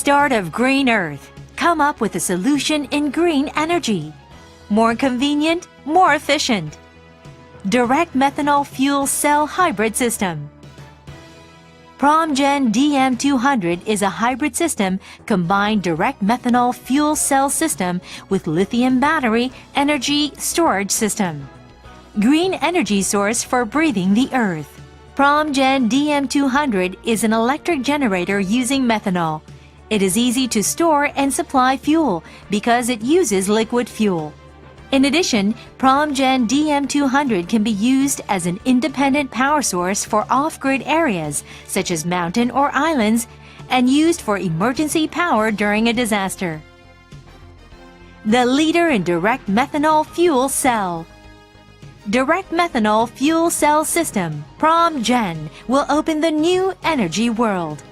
Start of Green Earth. Come up with a solution in green energy. More convenient, more efficient. Direct methanol fuel cell hybrid system. PromGen DM200 is a hybrid system combined direct methanol fuel cell system with lithium battery energy storage system. Green energy source for breathing the earth. PromGen DM200 is an electric generator using methanol. It is easy to store and supply fuel because it uses liquid fuel. In addition, PromGen DM200 can be used as an independent power source for off-grid areas such as mountain or islands and used for emergency power during a disaster. The leader in direct methanol fuel cell. Direct methanol fuel cell system, PromGen, will open the new energy world.